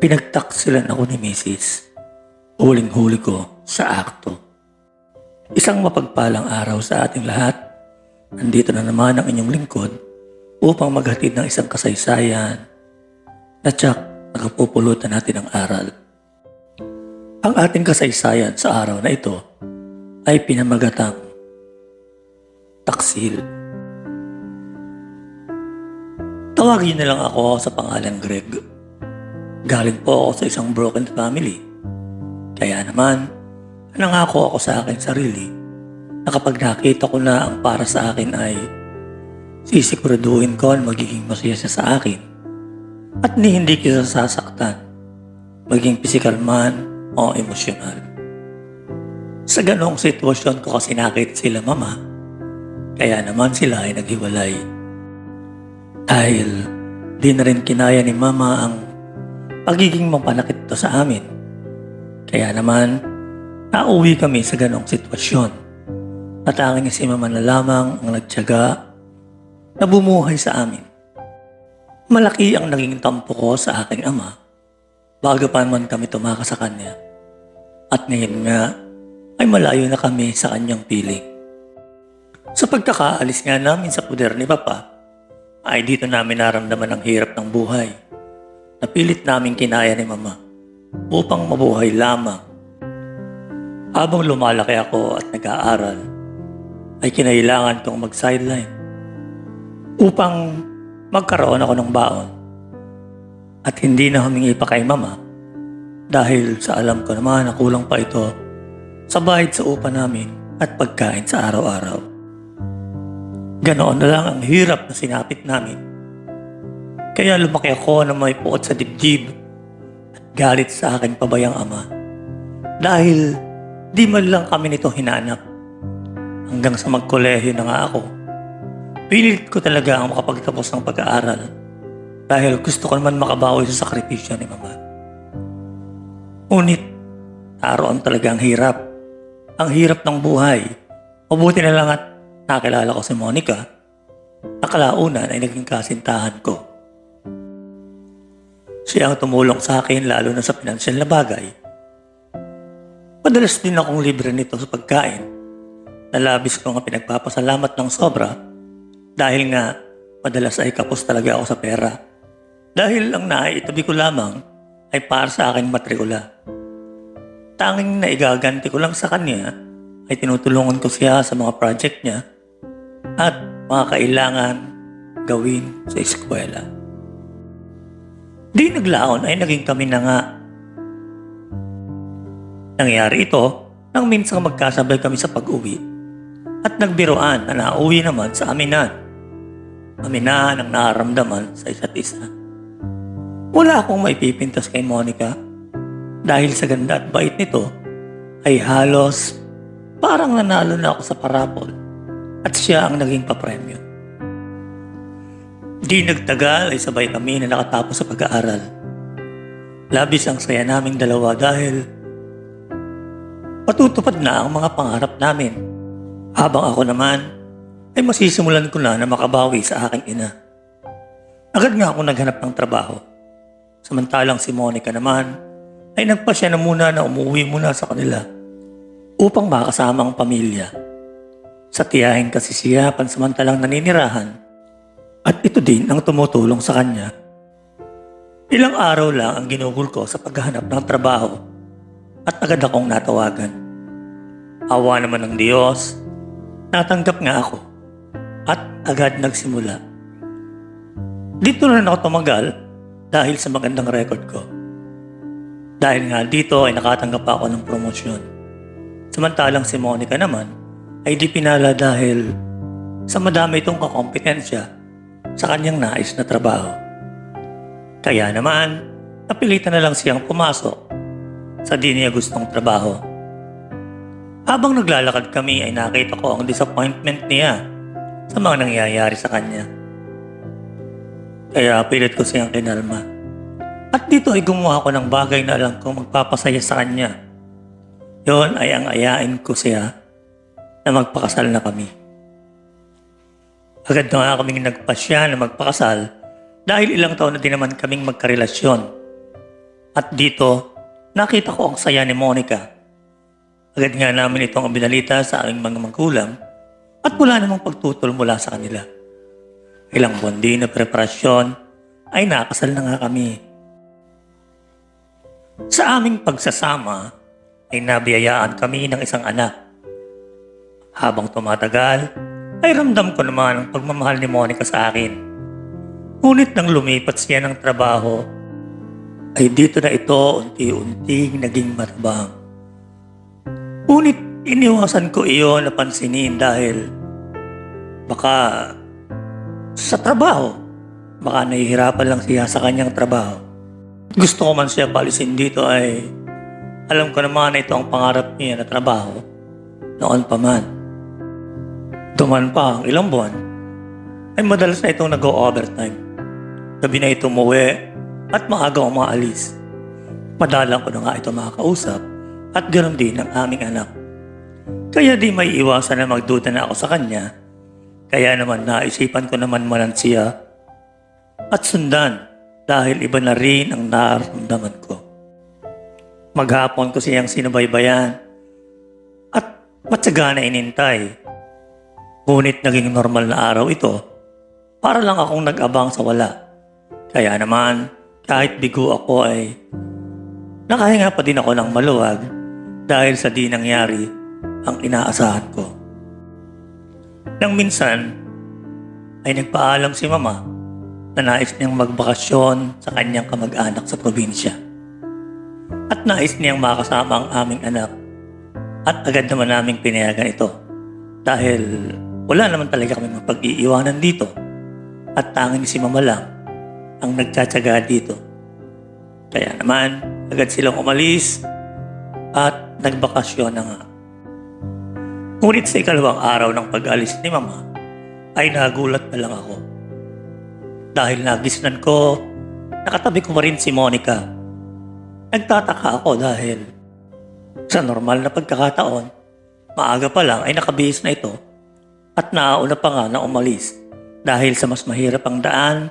Pinagtaksilan ako ni Mrs. Huling-huli ko sa akto. Isang mapagpalang araw sa ating lahat. Nandito na naman ang inyong lingkod upang maghatid ng isang kasaysayan na tsak nakapupulutan natin ang aral. Ang ating kasaysayan sa araw na ito ay pinamagatang taksil. Tawagin na lang ako sa pangalan Greg. Galing po ako sa isang broken family. Kaya naman, nangako ako sa akin sarili na kapag nakita ko na ang para sa akin ay sisiguraduhin ko na magiging masaya siya sa akin at ni hindi kita sasaktan, maging physical man o emosyonal. Sa ganong sitwasyon ko kasi nakita sila mama, kaya naman sila ay naghiwalay. Dahil di na rin kinaya ni mama ang pagiging mapanakit to sa amin. Kaya naman, nauwi kami sa ganong sitwasyon. At tanging si mama na lamang ang nagtyaga na bumuhay sa amin. Malaki ang naging tampo ko sa aking ama bago pa man kami tumakas sa kanya. At ngayon nga ay malayo na kami sa kanyang piling. Sa pagkakaalis nga namin sa puder ni Papa, ay dito namin naramdaman ang hirap ng buhay. Napilit namin kinaya ni Mama upang mabuhay lamang. Habang lumalaki ako at nag-aaral, ay kinailangan kong mag-sideline upang magkaroon ako ng baon. At hindi na humingi pa kay Mama dahil sa alam ko naman na kulang pa ito sa bayad sa upa namin at pagkain sa araw-araw. Ganoon na lang ang hirap na sinapit namin. Kaya lumaki ako na may puot sa dibdib at galit sa aking pabayang ama. Dahil di man lang kami nito hinanap. Hanggang sa magkolehiyo na nga ako. Pilit ko talaga ang makapagtapos ng pag-aaral dahil gusto ko naman makabawi sa sakripisyo ni mama. Ngunit, naroon talaga ang hirap. Ang hirap ng buhay. Mabuti na lang at nakilala ko si Monica. Nakalaunan ay naging kasintahan ko. Siya ang tumulong sa akin lalo na sa pinansyal na bagay. Madalas din akong libre nito sa pagkain. Nalabis ko nga pinagpapasalamat ng sobra dahil nga madalas ay kapos talaga ako sa pera. Dahil ang naiitabi ko lamang ay para sa aking matrikula. Tanging na igaganti ko lang sa kanya ay tinutulungan ko siya sa mga project niya at mga kailangan gawin sa eskwela. Di naglaon ay naging kami na nga. Nangyari ito nang minsan magkasabay kami sa pag-uwi at nagbiroan na nauwi naman sa aminan. Aminan ang nararamdaman sa isa't isa. Wala akong maipipintas kay Monica dahil sa ganda at bait nito ay halos parang nanalo na ako sa parapol at siya ang naging papremyo. Di nagtagal ay sabay kami na nakatapos sa pag-aaral. Labis ang saya naming dalawa dahil patutupad na ang mga pangarap namin. Habang ako naman ay masisimulan ko na na makabawi sa aking ina. Agad nga ako naghanap ng trabaho. Samantalang si Monica naman ay nagpasya na muna na umuwi muna sa kanila upang makasama ang pamilya. Sa tiyahin kasi siya pansamantalang naninirahan at ito din ang tumutulong sa kanya. Ilang araw lang ang ginugol ko sa paghahanap ng trabaho at agad akong natawagan. Awa naman ng Diyos, natanggap nga ako at agad nagsimula. Dito na ako tumagal dahil sa magandang record ko. Dahil nga dito ay nakatanggap ako ng promosyon. Samantalang si Monica naman ay di pinala dahil sa madami itong kakompetensya sa kanyang nais na trabaho. Kaya naman, napilitan na lang siyang pumasok sa di niya gustong trabaho. Habang naglalakad kami ay nakita ko ang disappointment niya sa mga nangyayari sa kanya. Kaya pilit ko siyang kinalma. At dito ay gumawa ko ng bagay na alam kong magpapasaya sa kanya. Yon ay ang ayain ko siya na magpakasal na kami. Agad na nga kaming nagpasya na magpakasal dahil ilang taon na din naman kaming magkarelasyon. At dito, nakita ko ang saya ni Monica. Agad nga namin itong binalita sa aming mga magulang at wala namang pagtutol mula sa kanila. Ilang buwan din na preparasyon ay nakasal na nga kami. Sa aming pagsasama ay nabiyayaan kami ng isang anak. Habang tumatagal, ay ramdam ko naman ang pagmamahal ni Monica sa akin. Ngunit nang lumipat siya ng trabaho, ay dito na ito unti-unting naging matabang. Ngunit iniwasan ko iyon na pansinin dahil baka sa trabaho, baka nahihirapan lang siya sa kanyang trabaho. Gusto ko man siya palisin dito ay alam ko naman na ito ang pangarap niya na trabaho noon pa man. Duman pa ang ilang buwan, ay madalas na itong nag-overtime. Gabi na ito umuwi at maaga umaalis. Madalang ko na nga ito makakausap at ganoon din ang aming anak. Kaya di may iwasan na magduda na ako sa kanya. Kaya naman naisipan ko naman manan siya at sundan dahil iba na rin ang nararamdaman ko. Maghapon ko siyang sinubaybayan at matyaga na inintay. Ngunit naging normal na araw ito para lang akong nag-abang sa wala. Kaya naman, kahit bigo ako ay nakahinga pa din ako ng maluwag dahil sa di nangyari ang inaasahan ko. Nang minsan ay nagpaalam si mama na nais niyang magbakasyon sa kanyang kamag-anak sa probinsya. At nais niyang makasama ang aming anak at agad naman naming pinayagan ito dahil wala naman talaga kami mapag-iiwanan dito at tanging si mama lang ang nagtsatsaga dito. Kaya naman, agad silang umalis at nagbakasyon na nga. Ngunit sa ikalawang araw ng pag-alis ni mama, ay nagulat na lang ako. Dahil nagisnan ko, nakatabi ko pa rin si Monica. Nagtataka ako dahil sa normal na pagkakataon, maaga pa lang ay nakabihis na ito at naauna pa nga na umalis dahil sa mas mahirap ang daan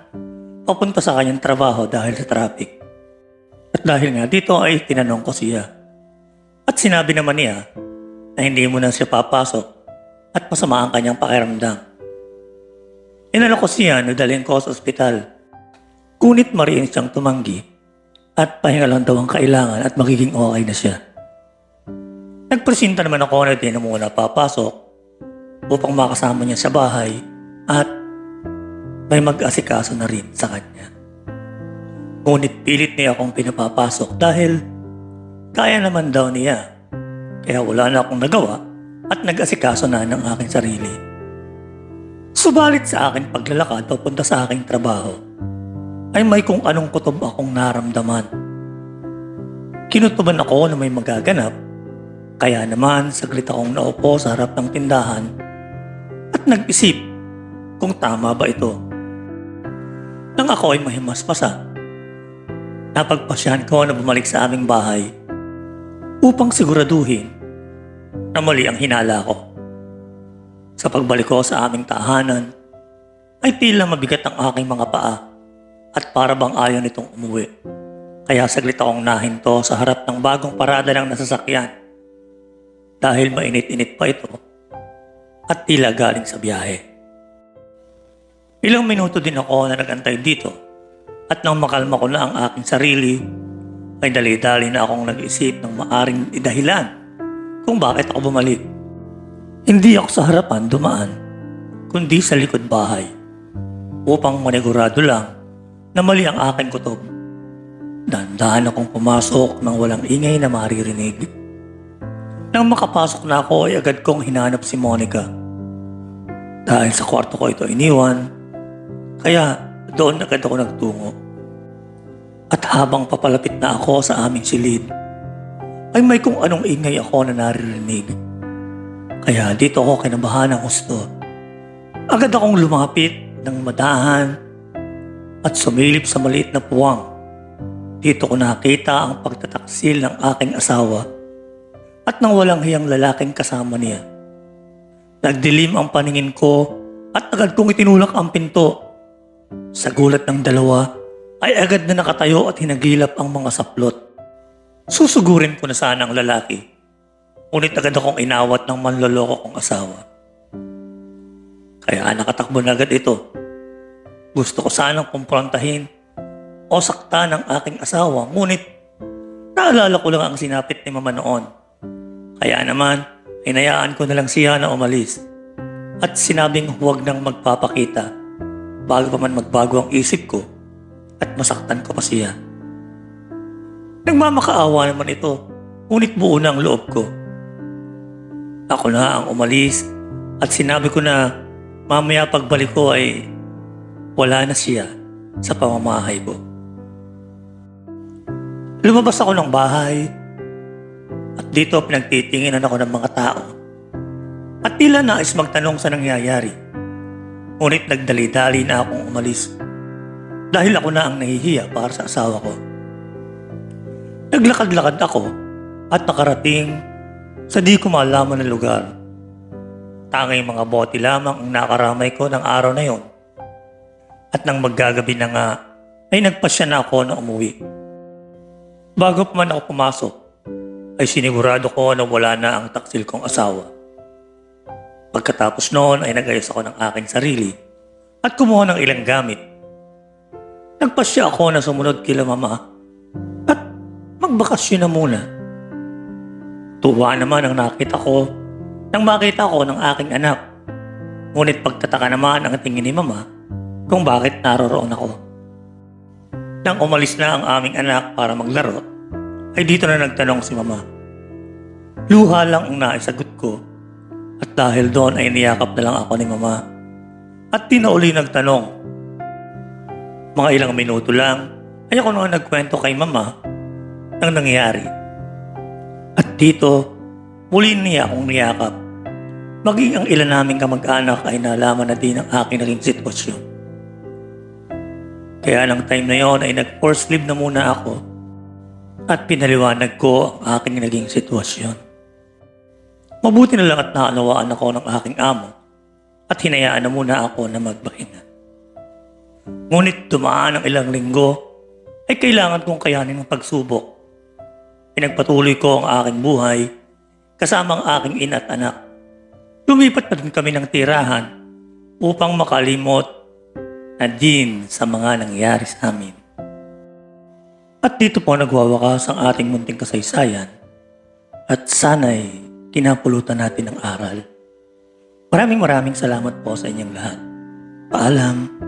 papunta sa kanyang trabaho dahil sa traffic. At dahil nga dito ay tinanong ko siya. At sinabi naman niya na hindi mo na siya papasok at masama ang kanyang pakiramdam. Inalo ko siya na dalhin ko sa ospital. Kunit mariin siyang tumanggi at pahinga lang daw ang kailangan at magiging okay na siya. Nagpresinta naman ako na di na muna papasok upang makasama niya sa bahay at may mag-asikaso na rin sa kanya. Ngunit pilit niya akong pinapapasok dahil kaya naman daw niya. Kaya wala na akong nagawa at nag-asikaso na ng aking sarili. Subalit sa aking paglalakad papunta sa aking trabaho, ay may kung anong kutob akong naramdaman. Kinutuban ako na may magaganap, kaya naman saglit akong naupo sa harap ng tindahan at nag-isip kung tama ba ito. Nang ako ay mahimaspasa, napagpasyahan ko na bumalik sa aming bahay upang siguraduhin na mali ang hinala ko. Sa pagbalik ko sa aming tahanan, ay tila mabigat ang aking mga paa at para bang ayaw nitong umuwi. Kaya saglit akong nahinto sa harap ng bagong parada ng nasasakyan dahil mainit-init pa ito at tila galing sa biyahe. Ilang minuto din ako na nagantay dito at nang makalma ko na ang aking sarili, ay dali-dali na akong nag-isip ng maaring idahilan kung bakit ako bumalik. Hindi ako sa harapan dumaan, kundi sa likod bahay upang manigurado lang na mali ang aking kutob. Dandahan akong pumasok nang walang ingay na maririnig. Nang makapasok na ako ay agad kong hinanap si Monica. Dahil sa kwarto ko ito iniwan, kaya doon agad ako nagtungo. At habang papalapit na ako sa aming silid, ay may kung anong ingay ako na naririnig. Kaya dito ako kinabahan ng gusto. Agad akong lumapit ng madahan at sumilip sa maliit na puwang. Dito ko nakita ang pagtataksil ng aking asawa at nang walang hiyang lalaking kasama niya. Nagdilim ang paningin ko at agad kong itinulak ang pinto. Sa gulat ng dalawa ay agad na nakatayo at hinagilap ang mga saplot. Susugurin ko na sana ang lalaki. Ngunit agad akong inawat ng manloloko kong asawa. Kaya nakatakbo na agad ito. Gusto ko sanang kumprontahin o saktan ng aking asawa. Ngunit naalala ko lang ang sinapit ni mama noon. Kaya naman, hinayaan ko na lang siya na umalis. At sinabing huwag nang magpapakita bago pa man magbago ang isip ko at masaktan ko pa siya. Nagmamakaawa naman ito, ngunit buo na ang loob ko. Ako na ang umalis at sinabi ko na mamaya pagbalik ko ay wala na siya sa pamamahay ko. Lumabas ako ng bahay at dito pinagtitinginan ako ng mga tao. At tila nais magtanong sa nangyayari. Ngunit nagdali-dali na akong umalis dahil ako na ang nahihiya para sa asawa ko. Naglakad-lakad ako at nakarating sa di ko malaman na lugar. Tanging mga bote lamang ang nakaramay ko ng araw na yon. At nang maggagabi na nga, ay nagpasya na ako na umuwi. Bago pa man ako pumasok, ay sinigurado ko na wala na ang taksil kong asawa. Pagkatapos noon ay nagayos ako ng aking sarili at kumuha ng ilang gamit. Nagpasya ako na sumunod kila mama at magbakasyon na muna. Tuwa naman ang nakita ko nang makita ko ng aking anak. Ngunit pagtataka naman ang tingin ni mama kung bakit naroroon ako. Nang umalis na ang aming anak para maglaro, ay dito na nagtanong si mama. Luha lang ang naisagot ko at dahil doon ay niyakap na lang ako ni mama. At di na uli nagtanong. Mga ilang minuto lang ay ako na nagkwento kay mama ng nangyari. At dito, muli niya akong niyakap. Maging ang ilan naming kamag-anak ay nalaman na din ang aking naging sitwasyon. Kaya ng time na yon ay nag-force leave na muna ako at pinaliwanag ko ang aking naging sitwasyon. Mabuti na lang at naanawaan ako ng aking amo at hinayaan na muna ako na magpahinga. Ngunit dumaan ang ilang linggo ay kailangan kong kayanin ang pagsubok. Pinagpatuloy ko ang aking buhay kasama ang aking ina at anak. Lumipat pa din kami ng tirahan upang makalimot na din sa mga nangyari sa amin. At dito po nagwawakas ang ating munting kasaysayan at sana'y kinapulutan natin ng aral. Maraming maraming salamat po sa inyong lahat. Paalam.